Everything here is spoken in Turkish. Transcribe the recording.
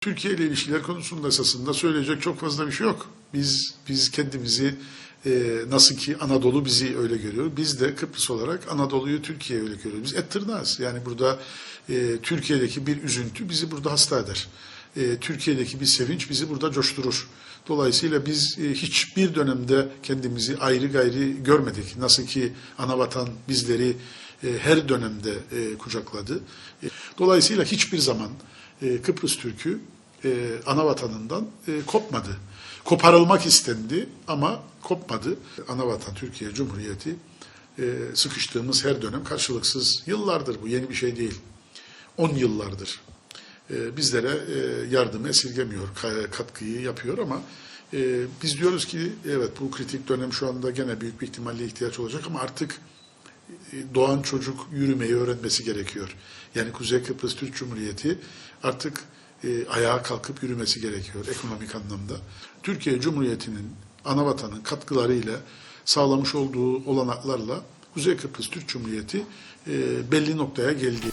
Türkiye ile ilişkiler konusunda esasında söyleyecek çok fazla bir şey yok. Biz biz kendimizi e, nasıl ki Anadolu bizi öyle görüyor. Biz de Kıbrıs olarak Anadolu'yu Türkiye öyle görüyoruz. Biz et. Yani burada e, Türkiye'deki bir üzüntü bizi burada hasta eder. E, Türkiye'deki bir sevinç bizi burada coşturur. Dolayısıyla biz e, hiçbir dönemde kendimizi ayrı gayri görmedik. Nasıl ki anavatan bizleri e, her dönemde e, kucakladı. E, dolayısıyla hiçbir zaman e, Kıbrıs Türk'ü e, ana e, kopmadı. Koparılmak istendi ama kopmadı. Ana vatan Türkiye Cumhuriyeti e, sıkıştığımız her dönem karşılıksız yıllardır bu yeni bir şey değil. 10 yıllardır bizlere e, yardımı esirgemiyor, ka- katkıyı yapıyor ama e, biz diyoruz ki evet bu kritik dönem şu anda gene büyük bir ihtimalle ihtiyaç olacak ama artık e, doğan çocuk yürümeyi öğrenmesi gerekiyor. Yani Kuzey Kıbrıs Türk Cumhuriyeti artık ayağa kalkıp yürümesi gerekiyor ekonomik anlamda. Türkiye Cumhuriyeti'nin ana vatanın katkılarıyla sağlamış olduğu olanaklarla Kuzey Kıbrıs Türk Cumhuriyeti belli noktaya geldi.